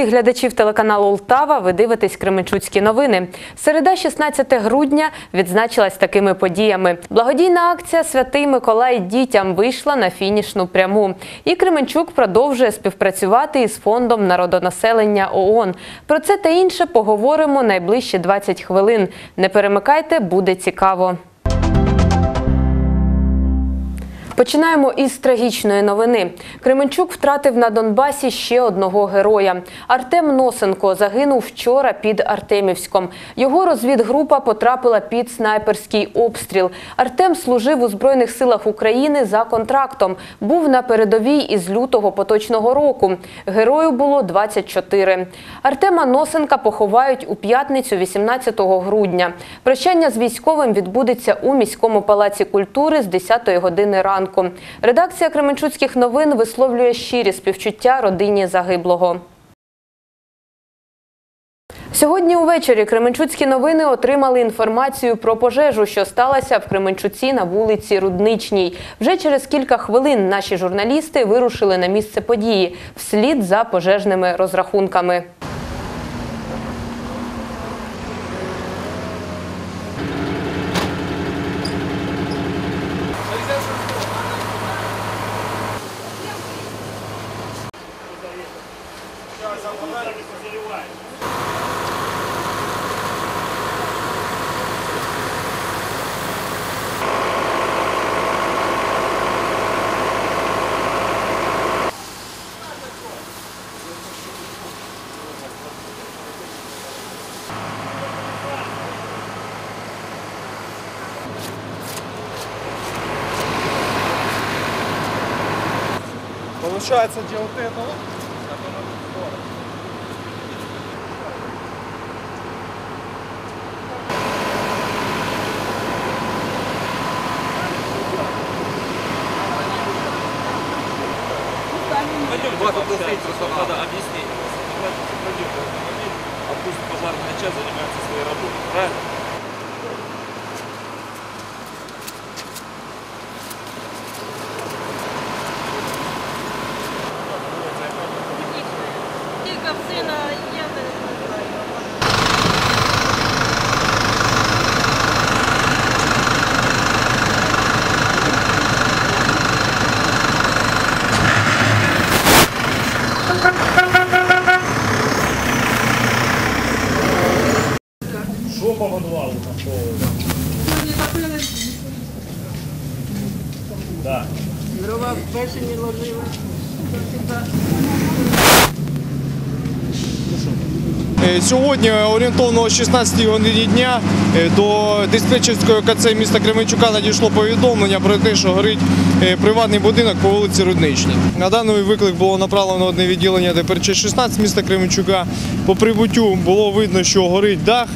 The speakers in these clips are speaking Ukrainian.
усіх глядачів телеканалу Ултава. Ви дивитесь Кременчуцькі новини. Середа, 16 грудня, відзначилась такими подіями. Благодійна акція Святий Миколай дітям вийшла на фінішну пряму. І Кременчук продовжує співпрацювати із фондом народонаселення ООН. Про це та інше поговоримо найближчі 20 хвилин. Не перемикайте, буде цікаво. Починаємо із трагічної новини. Кременчук втратив на Донбасі ще одного героя. Артем Носенко загинув вчора під Артемівськом. Його розвідгрупа потрапила під снайперський обстріл. Артем служив у Збройних силах України за контрактом. Був на передовій із лютого поточного року. Герою було 24. Артема Носенка поховають у п'ятницю 18 грудня. Прощання з військовим відбудеться у міському палаці культури з 10 години ранку. Редакція Кременчуцьких новин висловлює щирі співчуття родині загиблого. Сьогодні увечері Кременчуцькі новини отримали інформацію про пожежу, що сталася в Кременчуці на вулиці Рудничній. Вже через кілька хвилин наші журналісти вирушили на місце події вслід за пожежними розрахунками. получается делать это вот. Пойдем, Влад, объясните. Отпуск пожарная часть занимается своей работой, правильно? Да. Дрова не ложили. Е, Сьогодні орієнтовно о 16 годині дня е, до диспетчерської КЦ міста Кременчука надійшло повідомлення про те, що горить е, приватний будинок по вулиці Рудничній. На даний виклик було направлено одне відділення ДПРЧ 16 міста Кременчука. По прибуттю було видно, що горить дах.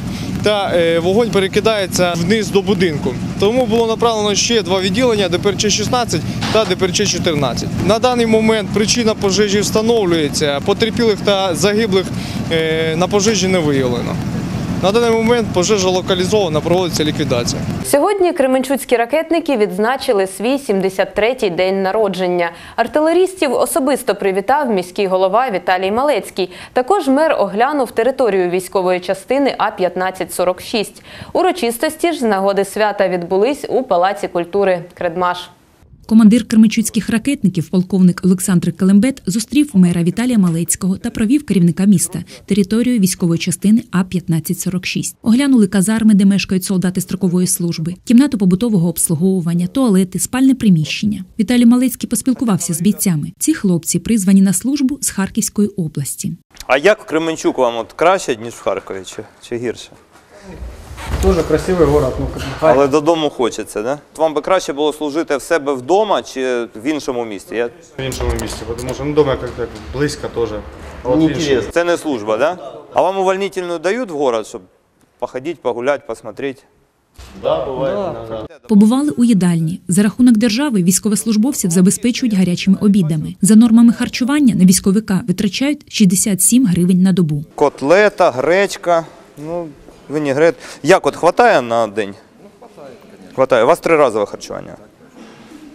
Та е, вогонь перекидається вниз до будинку. Тому було направлено ще два відділення ДПРЧ 16 та ДПРЧ 14. На даний момент причина пожежі встановлюється. Потерпілих та загиблих е, на пожежі не виявлено. На даний момент пожежа локалізована, проводиться ліквідація. Сьогодні кременчуцькі ракетники відзначили свій 73-й день народження. Артилерістів особисто привітав міський голова Віталій Малецький. Також мер оглянув територію військової частини А-1546. Урочистості ж з нагоди свята відбулись у Палаці культури Кредмаш. Командир кременчуцьких ракетників, полковник Олександр Келембет, зустрів мера Віталія Малецького та провів керівника міста територію військової частини А-1546. Оглянули казарми, де мешкають солдати строкової служби, кімнату побутового обслуговування, туалети, спальне приміщення. Віталій Малецький поспілкувався з бійцями. Ці хлопці призвані на службу з Харківської області. А як в Кременчук вам от краще, ніж в Харкові, чи, чи гірше? Тоже красивый город, ну как Але додому хочеться, да? Вам би краще було служити в себе вдома чи в іншому місті? Я... в іншому місці, тому що ну, дома як-то близько теж. Це не служба, да? А вам увольнительную дають в город, щоб походити, погуляти, посмотреть? Побували у їдальні. За рахунок держави військовослужбовців забезпечують гарячими обідами. За нормами харчування на військовика витрачають 67 гривень на добу. Котлета, гречка, ну, винігрет. Як от хватає на день? Ну, Хватає. У вас триразове харчування.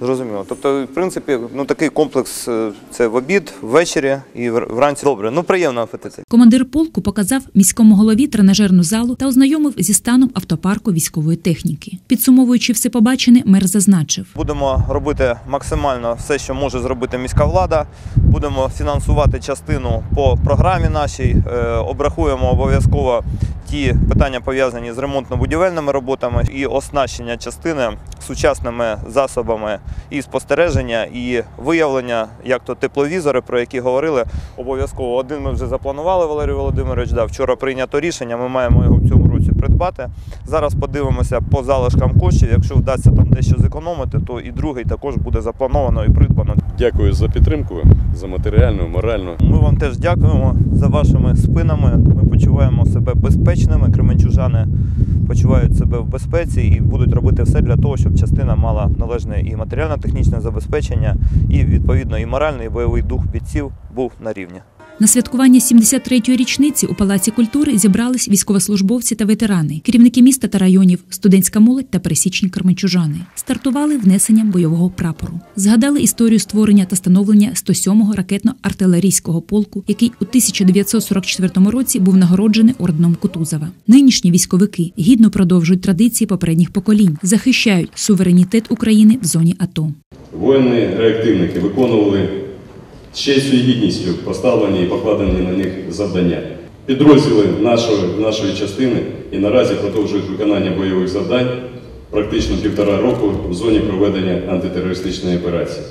Зрозуміло. Тобто, в принципі, ну такий комплекс е, це в обід, ввечері і вранці. Добре, ну приємного апетиту. Командир полку показав міському голові тренажерну залу та ознайомив зі станом автопарку військової техніки. Підсумовуючи все побачене, мер зазначив. Будемо робити максимально все, що може зробити міська влада. Будемо фінансувати частину по програмі нашій. Е, Обрахуємо обов'язково ті питання пов'язані з ремонтно-будівельними роботами і оснащення частини сучасними засобами і спостереження, і виявлення, як то тепловізори, про які говорили. Обов'язково один ми вже запланували, Валерій Володимирович. Да, вчора прийнято рішення. Ми маємо його році придбати. Зараз подивимося по залишкам коштів. Якщо вдасться там дещо зекономити, то і другий також буде заплановано і придбано. Дякую за підтримку, за матеріальну, моральну. Ми вам теж дякуємо за вашими спинами. Ми почуваємо себе безпечними. Кременчужани почувають себе в безпеці і будуть робити все для того, щоб частина мала належне і матеріально-технічне забезпечення, і відповідно і моральний, і бойовий дух бійців був на рівні. На святкування 73-ї річниці у Палаці культури зібрались військовослужбовці та ветерани, керівники міста та районів, студентська молодь та пересічні карменчужани. Стартували внесенням бойового прапору. Згадали історію створення та становлення 107-го ракетно-артилерійського полку, який у 1944 році був нагороджений орденом Кутузова. Нинішні військовики гідно продовжують традиції попередніх поколінь, захищають суверенітет України в зоні АТО. Воїни-реактивники виконували з честю і гідністю поставлені і покладені на них завдання. Підрозділи нашої, нашої частини і наразі продовжують виконання бойових завдань практично півтора року в зоні проведення антитерористичної операції.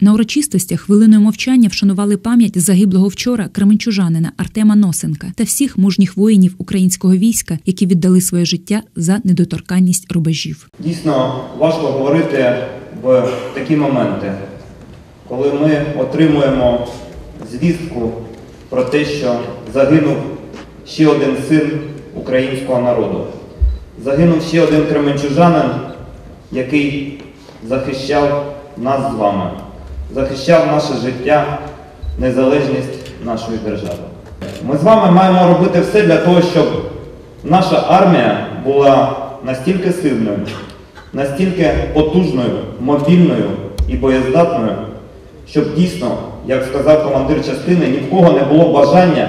На урочистостях хвилиною мовчання вшанували пам'ять загиблого вчора кременчужанина Артема Носенка та всіх мужніх воїнів українського війська, які віддали своє життя за недоторканність рубежів. Дійсно важко говорити в такі моменти, коли ми отримуємо звістку про те, що загинув ще один син українського народу. Загинув ще один кременчужанин, який захищав нас з вами, захищав наше життя, незалежність нашої держави. Ми з вами маємо робити все для того, щоб наша армія була настільки сильною, настільки потужною, мобільною і боєздатною, щоб дійсно, як сказав командир частини, ні в кого не було бажання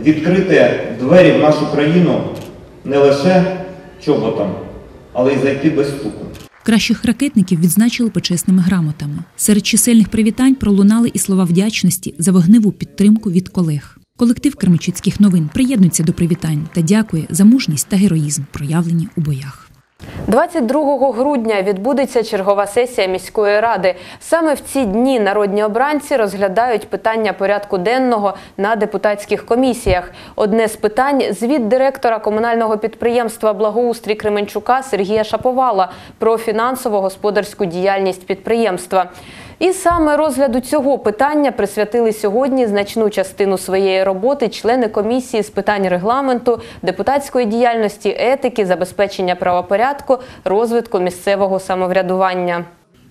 відкрити двері в нашу країну не лише чоботом, але й зайти без стуку. Кращих ракетників відзначили почесними грамотами. Серед чисельних привітань пролунали і слова вдячності за вогневу підтримку від колег. Колектив Кременчуцьких новин приєднується до привітань та дякує за мужність та героїзм, проявлені у боях. 22 грудня відбудеться чергова сесія міської ради. Саме в ці дні народні обранці розглядають питання порядку денного на депутатських комісіях. Одне з питань звіт директора комунального підприємства Благоустрій Кременчука Сергія Шаповала про фінансово-господарську діяльність підприємства. І саме розгляду цього питання присвятили сьогодні значну частину своєї роботи члени комісії з питань регламенту, депутатської діяльності, етики, забезпечення правопорядку, розвитку місцевого самоврядування.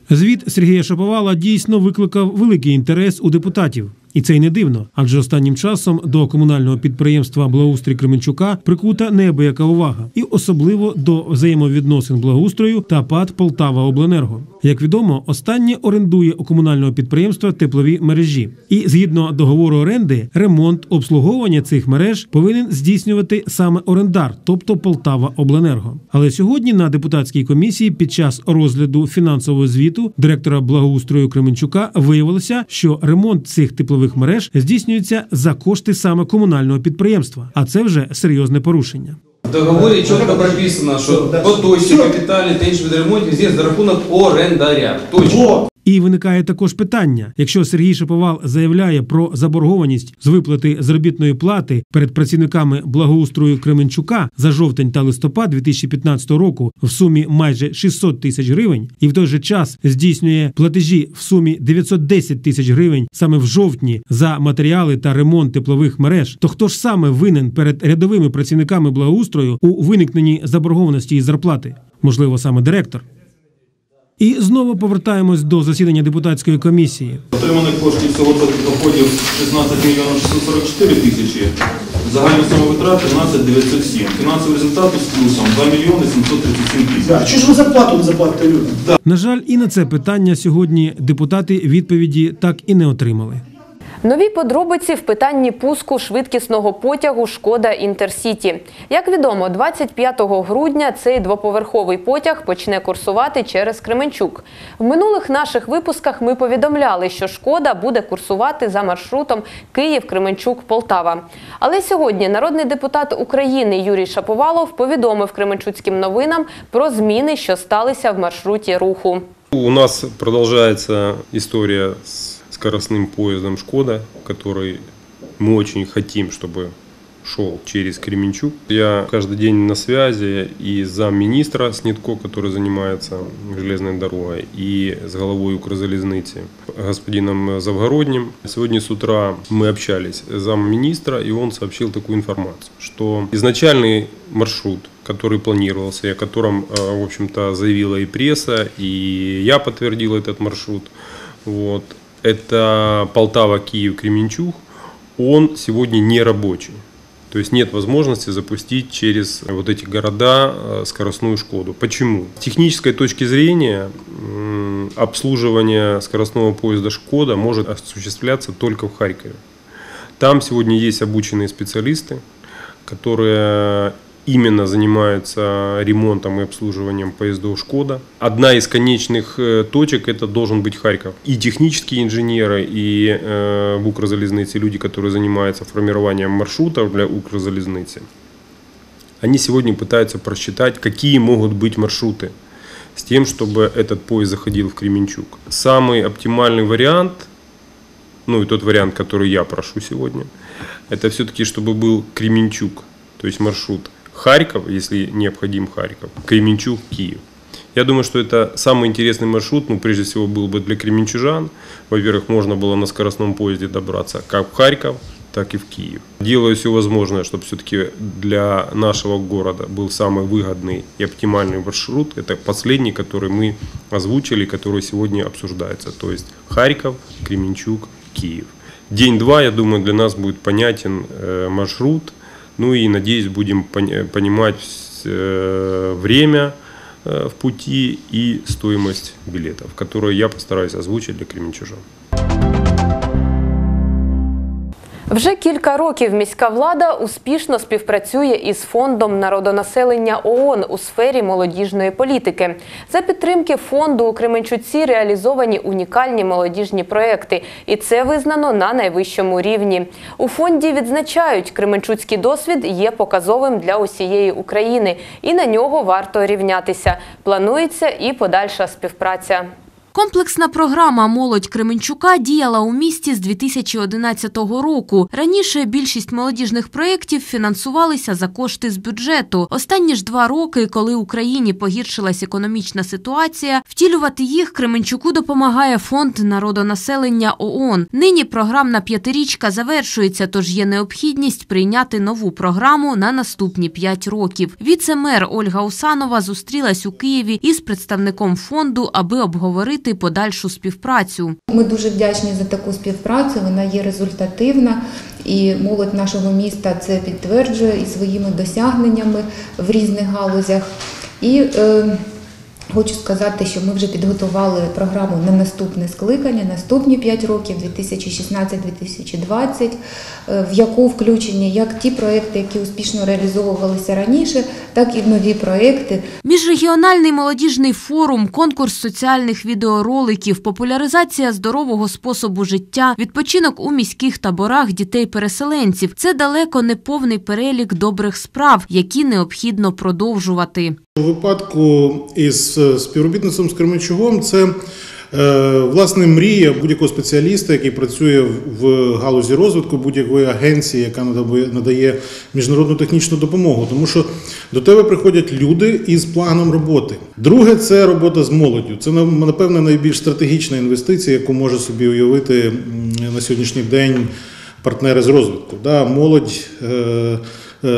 Звіт Сергія Шаповала дійсно викликав великий інтерес у депутатів. І це й не дивно, адже останнім часом до комунального підприємства Благоустрій Кременчука прикута неабияка увага, і особливо до взаємовідносин благоустрою та ПАД Полтава Обленерго. Як відомо, останнє орендує у комунального підприємства теплові мережі, і згідно договору оренди, ремонт обслуговування цих мереж повинен здійснювати саме орендар, тобто Полтава Обленерго. Але сьогодні на депутатській комісії під час розгляду фінансового звіту директора благоустрою Кременчука виявилося, що ремонт цих теплових мереж здійснюється за кошти саме комунального підприємства, а це вже серйозне порушення. В договорі чітко прописано, що поточні капітальні та інші види ремонтів здесь за рахунок орендаря. Точно. І виникає також питання: якщо Сергій Шаповал заявляє про заборгованість з виплати заробітної плати перед працівниками благоустрою Кременчука за жовтень та листопад 2015 року в сумі майже 600 тисяч гривень, і в той же час здійснює платежі в сумі 910 тисяч гривень саме в жовтні за матеріали та ремонт теплових мереж, то хто ж саме винен перед рядовими працівниками благоустрою у виникненні заборгованості і зарплати? Можливо, саме директор. І знову повертаємось до засідання депутатської комісії. Отриманих коштів всього доходів 16 мільйонів 644 тисячі. Загальні суми витрат 13 907. Фінансовий результат з плюсом 2 мільйони 737 тисяч. Чи ж ви зарплату не заплатите людям? На жаль, і на це питання сьогодні депутати відповіді так і не отримали. Нові подробиці в питанні пуску швидкісного потягу Шкода Інтерсіті. Як відомо, 25 грудня цей двоповерховий потяг почне курсувати через Кременчук. В минулих наших випусках ми повідомляли, що Шкода буде курсувати за маршрутом Київ-Кременчук-Полтава. Але сьогодні народний депутат України Юрій Шаповалов повідомив Кременчуцьким новинам про зміни, що сталися в маршруті руху. У нас продолжается история с скоростным поездом «Шкода», который мы очень хотим, чтобы шел через Кременчук. Я каждый день на связи и замминистра Снитко, который занимается железной дорогой, и с головой Укрзалезницы, господином Завгородним. Сегодня с утра мы общались с замминистра, и он сообщил такую информацию, что изначальный маршрут, который планировался, и о котором, э, в общем-то, заявила и пресса, и я подтвердил этот маршрут, вот, это Полтава, Киев, Кременчуг, он сегодня не рабочий. То есть нет возможности запустить через вот эти города э, скоростную Шкоду. Почему? С технической точки зрения обслуживание скоростного поезда Шкода может осуществляться только в Харькове. Там сегодня есть обученные специалисты, которые именно занимаются ремонтом и обслуживанием поездов Шкода. Одна из конечных э, точек это должен быть Харьков. И технические инженеры, и э, в Укрзалезнице люди, которые занимаются формированием маршрутов для Укрзалезницы, они сегодня пытаются просчитать, какие могут быть маршруты с тем, чтобы этот поезд заходил в Кременчуг. Самый оптимальный вариант, ну и тот вариант, который я прошу сегодня, это все-таки, чтобы был Кременчуг, то есть маршрут Харьков, если необходим Харьков, Кременчуг, Киев. Я думаю, что это самый интересный маршрут, ну, прежде всего, был бы для кременчужан. Во-первых, можно было на скоростном поезде добраться как в Харьков, так и в Киев. Делаю все возможное, чтобы все-таки для нашего города был самый выгодный и оптимальный маршрут. Это последний, который мы озвучили, который сегодня обсуждается. То есть Харьков, Кременчуг, Киев. День-два, я думаю, для нас будет понятен э, маршрут. Ну и, надеюсь, будем понимать э, время э, в пути и стоимость билетов, которые я постараюсь озвучить для кременчужан. Вже кілька років міська влада успішно співпрацює із фондом народонаселення ООН у сфері молодіжної політики. За підтримки фонду у Кременчуці реалізовані унікальні молодіжні проекти, і це визнано на найвищому рівні. У фонді відзначають, Кременчуцький досвід є показовим для усієї України, і на нього варто рівнятися. Планується і подальша співпраця. Комплексна програма Молодь Кременчука діяла у місті з 2011 року. Раніше більшість молодіжних проєктів фінансувалися за кошти з бюджету. Останні ж два роки, коли Україні погіршилась економічна ситуація, втілювати їх Кременчуку допомагає фонд народонаселення ООН. Нині програмна п'ятирічка завершується, тож є необхідність прийняти нову програму на наступні п'ять років. Віце-мер Ольга Усанова зустрілась у Києві із представником фонду, аби обговорити подальшу співпрацю. Ми дуже вдячні за таку співпрацю. Вона є результативна, і молодь нашого міста це підтверджує і своїми досягненнями в різних галузях. І е, хочу сказати, що ми вже підготували програму на наступне скликання, наступні 5 років, 2016-2020, е, в яку включені як ті проекти, які успішно реалізовувалися раніше, так і нові проекти. Міжрегіональний молодіжний форум, конкурс соціальних відеороликів, популяризація здорового способу життя, відпочинок у міських таборах дітей-переселенців це далеко не повний перелік добрих справ, які необхідно продовжувати. У випадку із е, співробітництвом з Кременчугом це е, власне мрія будь-якого спеціаліста, який працює в- галузі розвитку будь-якої агенції, яка надає- міжнародну технічну допомогу. Тому що до тебе приходять люди із планом роботи. Друге це робота з молоддю. Це на- напевне найбільш стратегічна інвестиція, яку може собі уявити на сьогоднішній день партнери з розвитку. Молодь е,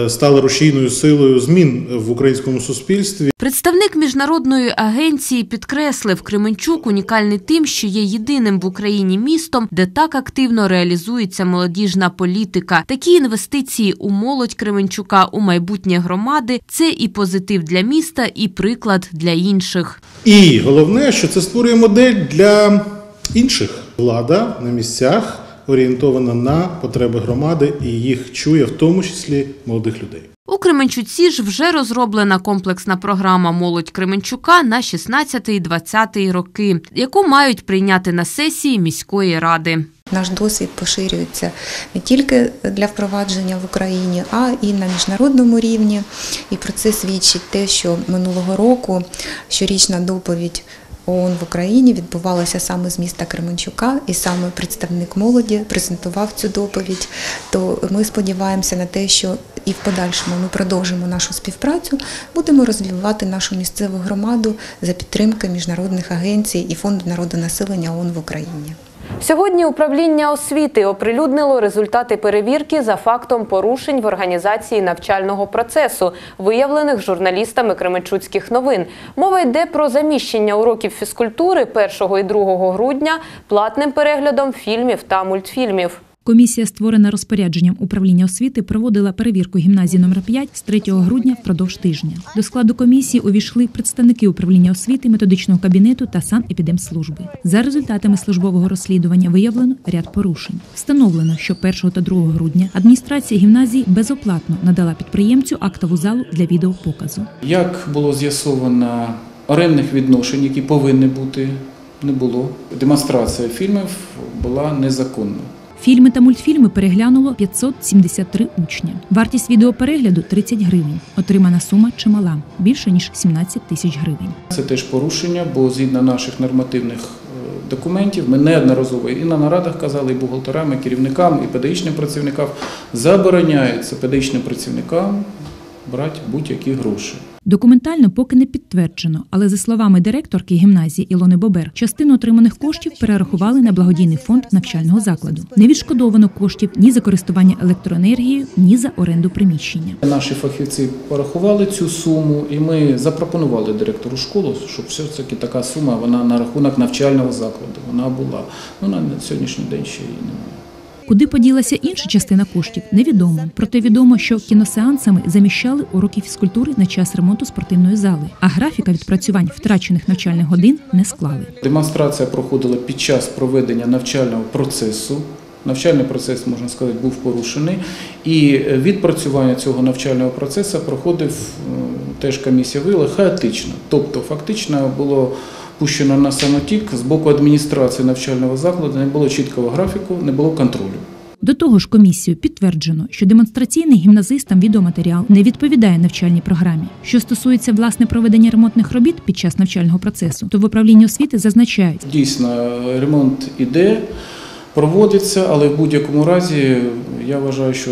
стали рушійною силою змін в українському суспільстві. Представник міжнародної агенції підкреслив, Кременчук унікальний тим, що є єдиним в Україні містом, де так активно реалізується молодіжна політика. Такі інвестиції у молодь Кременчука у майбутнє громади це і позитив для міста, і приклад для інших. І головне, що це створює модель для інших. Влада на місцях орієнтована на потреби громади і їх чує, в тому числі молодих людей. У Кременчуці ж вже розроблена комплексна програма Молодь Кременчука на 16-20 роки, яку мають прийняти на сесії міської ради. Наш досвід поширюється не тільки для впровадження в Україні, а і на міжнародному рівні. І про це свідчить те, що минулого року щорічна доповідь ООН в Україні відбувалася саме з міста Кременчука, і саме представник молоді презентував цю доповідь. То ми сподіваємося на те, що і в подальшому ми продовжимо нашу співпрацю, будемо розвивати нашу місцеву громаду за підтримки міжнародних агенцій і фонду народонаселення ООН в Україні. Сьогодні управління освіти оприлюднило результати перевірки за фактом порушень в організації навчального процесу, виявлених журналістами Кременчуцьких новин. Мова йде про заміщення уроків фізкультури 1 і 2 грудня платним переглядом фільмів та мультфільмів. Комісія, створена розпорядженням управління освіти, проводила перевірку гімназії номер 5 з 3 грудня впродовж тижня. До складу комісії увійшли представники управління освіти, методичного кабінету та санепідемслужби. За результатами службового розслідування виявлено ряд порушень. Встановлено, що 1 та 2 грудня адміністрація гімназії безоплатно надала підприємцю актову залу для відеопоказу. Як було з'ясовано орендних відношень, які повинні бути, не було. Демонстрація фільмів була незаконною. Фільми та мультфільми переглянуло 573 учня. Вартість відеоперегляду 30 гривень. Отримана сума чимала більше ніж 17 тисяч гривень. Це теж порушення, бо згідно наших нормативних е, документів, ми неодноразово і на нарадах казали, і бухгалтерам, і керівникам, і педагогічним працівникам забороняється педагогічним працівникам брати будь-які гроші. Документально поки не підтверджено, але за словами директорки гімназії Ілони Бобер, частину отриманих коштів перерахували на благодійний фонд навчального закладу. Не відшкодовано коштів ні за користування електроенергією, ні за оренду приміщення. Наші фахівці порахували цю суму, і ми запропонували директору школи, щоб все-таки така сума вона на рахунок навчального закладу. Вона була. Ну на сьогоднішній день ще її немає. Куди поділася інша частина коштів, невідомо. Проте відомо, що кіносеансами заміщали уроки фізкультури на час ремонту спортивної зали, а графіка відпрацювань втрачених навчальних годин не склали. Демонстрація проходила під час проведення навчального процесу. Навчальний процес, можна сказати, був порушений, і відпрацювання цього навчального процесу проходив е, теж комісія виявила хаотично. Тобто, фактично було пущено на самотік з боку адміністрації навчального закладу, не було чіткого графіку, не було контролю. До того ж, комісію підтверджено, що демонстраційний гімназистам відеоматеріал не відповідає навчальній програмі. Що стосується власне проведення ремонтних робіт під час навчального процесу, то в управлінні освіти зазначають, Дійсно, ремонт іде, проводиться, але в будь-якому разі я вважаю, що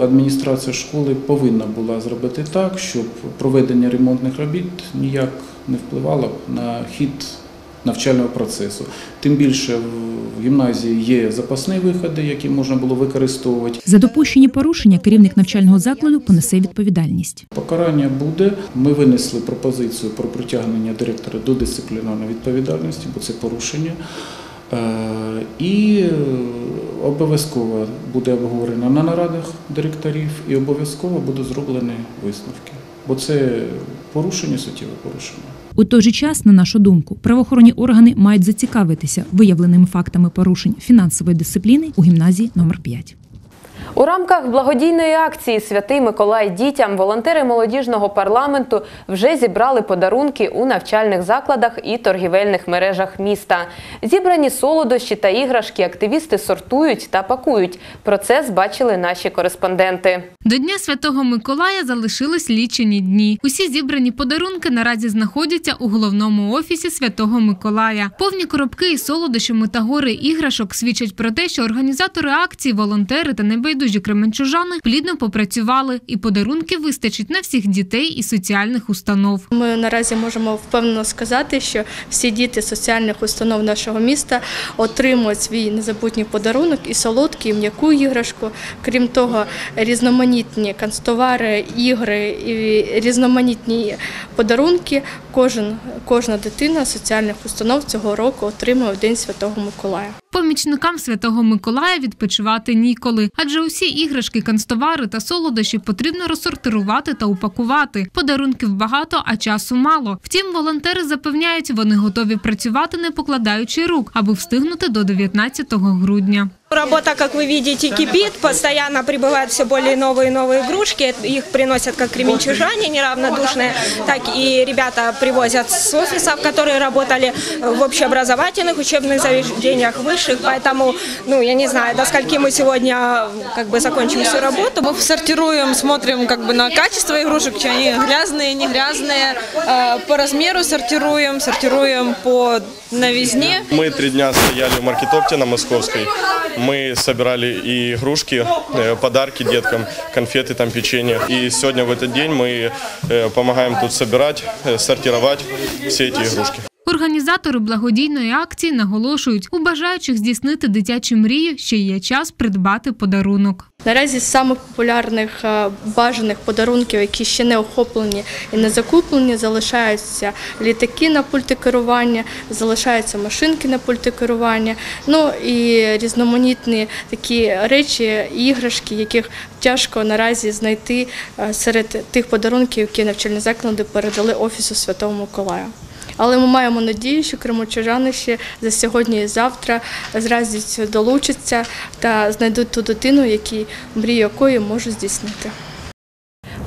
адміністрація школи повинна була зробити так, щоб проведення ремонтних робіт ніяк не впливало на хід навчального процесу. Тим більше в гімназії є запасні виходи, які можна було використовувати. за допущені порушення керівник навчального закладу понесе відповідальність. Покарання буде. Ми винесли пропозицію про притягнення директора до дисциплінарної відповідальності, бо це порушення. Е, І е, обов'язково буде обговорено на нарадах директорів і обов'язково будуть зроблені висновки. Бо це порушення, суттєве порушення. У той же час, на нашу думку, правоохоронні органи мають зацікавитися виявленими фактами порушень фінансової дисципліни у гімназії номер 5. У рамках благодійної акції Святий Миколай дітям волонтери молодіжного парламенту вже зібрали подарунки у навчальних закладах і торгівельних мережах міста. Зібрані солодощі та іграшки активісти сортують та пакують. Процес бачили наші кореспонденти. До Дня Святого Миколая залишились лічені дні. Усі зібрані подарунки наразі знаходяться у головному офісі Святого Миколая. Повні коробки із солодощами та гори іграшок свідчать про те, що організатори акції, волонтери та небайдужі небайдужі кременчужани плідно попрацювали, і подарунків вистачить на всіх дітей і соціальних установ. Ми наразі можемо впевнено сказати, що всі діти соціальних установ нашого міста отримують свій незабутній подарунок і солодку, і м'яку іграшку. Крім того, різноманітні канцтовари, ігри і різноманітні подарунки. Кожен, кожна дитина соціальних установ цього року отримує в День Святого Миколая. Помічникам святого Миколая відпочивати ніколи, адже усі іграшки, канцтовари та солодощі потрібно розсортирувати та упакувати. Подарунків багато, а часу мало. Втім, волонтери запевняють, вони готові працювати, не покладаючи рук, аби встигнути до 19 грудня. Работа, как вы видите, кипит, постоянно прибывают все более новые и новые игрушки. Их приносят как кременчужане неравнодушные, так и ребята привозят с офисов, которые работали в общеобразовательных учебных заведениях высших. Поэтому, ну, я не знаю, до скольки мы сегодня как бы закончим всю работу. Мы сортируем, смотрим как бы на качество игрушек, чи они грязные, не грязные, Э, по размеру сортируем, сортируем по новизне. Мы три дня стояли в маркетопте на Московской. Мы собирали и игрушки, э, подарки деткам, конфеты, там печенье. И сегодня в этот день мы э, помогаем тут собирать, э, сортировать все эти игрушки. Організатори благодійної акції наголошують, у бажаючих здійснити дитячу мрію ще є час придбати подарунок. Наразі з самих популярних е, бажаних подарунків, які ще не охоплені і не закуплені, залишаються літаки на пульти керування, залишаються машинки на пульти керування, ну і різноманітні такі речі, іграшки, яких тяжко наразі знайти е, серед тих подарунків, які навчальні заклади передали Офісу Святого Миколая. Але ми маємо надію, що кримочужани ще за сьогодні і завтра з радістю долучаться та знайдуть ту дитину, які мрію якої можуть здійснити.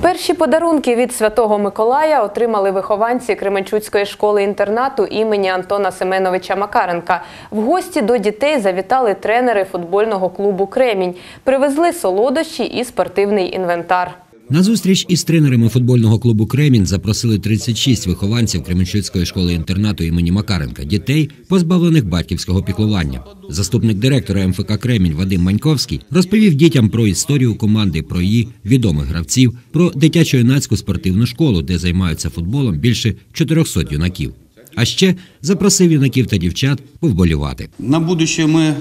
Перші подарунки від Святого Миколая отримали вихованці Кременчуцької школи-інтернату імені Антона Семеновича Макаренка. В гості до дітей завітали тренери футбольного клубу Кремінь. Привезли солодощі і спортивний інвентар. На зустріч із тренерами футбольного клубу Кремінь запросили 36 вихованців Кременчуцької школи-інтернату імені Макаренка, дітей, позбавлених батьківського піклування. Заступник директора МФК Кремінь Вадим Маньковський розповів дітям про історію команди, про її відомих гравців, про дитячо-юнацьку спортивну школу, де займаються футболом більше 400 юнаків. А ще запросив юнаків та дівчат повболівати. На будущее мы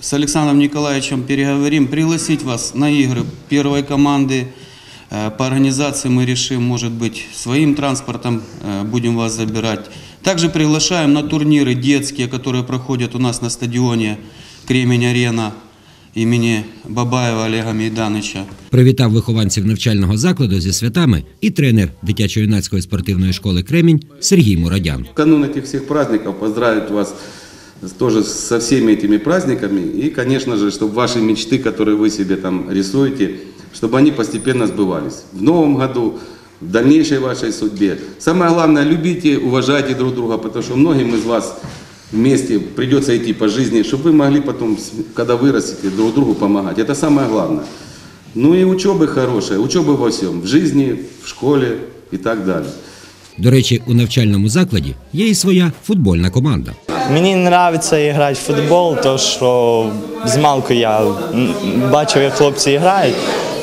с Александром Николаевичем переговорим, пригласить вас на игры первой команды. Э, По организации мы решим, может быть, своим транспортом э, будем вас забирать. Также приглашаем на турниры детские, которые проходят у нас на стадионе Кремень-Арена имени Бабаева Олега Мейданыча. Привітав вихованців навчального закладу зі святами і тренер дитячо-юнацької спортивної школи Кремінь Сергій Мурадян. В канун этих всех праздников поздравить вас с- тоже со всеми этими праздниками. И, конечно же, чтобы ваши мечты, которые вы себе там рисуете, чтобы они постепенно сбывались. В новом году, в дальнейшей вашей судьбе. Самое главное, любите, уважайте друг друга, потому что многим из вас вместе придется идти по жизни, чтобы вы могли потом, с- когда вырастете, друг другу помогать. Это самое главное. Ну и учебы хорошая, учебы во всем, в жизни, в школе и так далее. До речі, у навчальному закладі є і своя футбольна команда. Мені подобається грати в футбол, тому що з малку я бачив, як хлопці грають,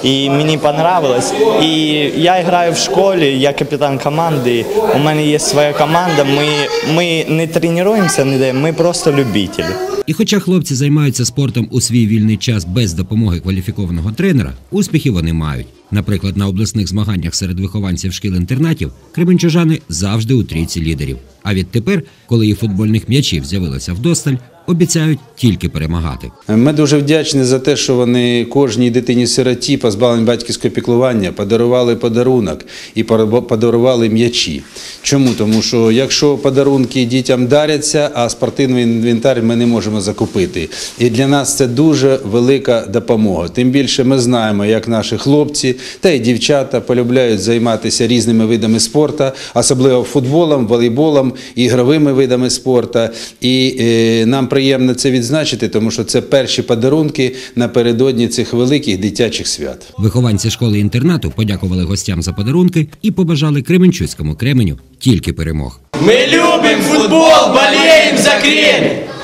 і мені понравилось. І я граю в школі, я капітан команди. У мене є своя команда. Ми, ми не тренуємося ніде, ми просто любителі. І хоча хлопці займаються спортом у свій вільний час без допомоги кваліфікованого тренера, успіхи вони мають. Наприклад, на обласних змаганнях серед вихованців шкіл-інтернатів кременчужани завжди у трійці лідерів. А відтепер, коли і футбольних м'ячів з'явилося вдосталь, обіцяють тільки перемагати. Ми дуже вдячні за те, що вони кожній дитині-сироті, позбавлені батьківського піклування, подарували подарунок і подарували м'ячі. Чому? Тому що якщо подарунки дітям даряться, а спортивний інвентар ми не можемо закупити. І для нас це дуже велика допомога. Тим більше ми знаємо, як наші хлопці та й дівчата полюбляють займатися різними видами спорту, особливо футболом, волейболом, ігровими видами спорту. І е, нам приємно це відзначити, тому що це перші подарунки напередодні цих великих дитячих свят. Вихованці школи-інтернату подякували гостям за подарунки і побажали Кременчуцькому кременю тільки перемог. Ми любимо футбол, боліємо за Кремень.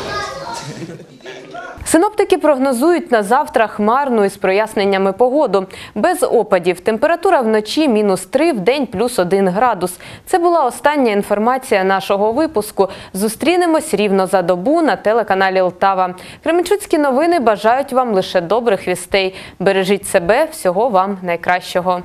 Синоптики прогнозують на завтра хмарну із проясненнями погоду. Без опадів. Температура вночі мінус 3, в день плюс 1 градус. Це була остання інформація нашого випуску. Зустрінемось рівно за добу на телеканалі Лтава. Кременчуцькі новини бажають вам лише добрих вістей. Бережіть себе, всього вам найкращого.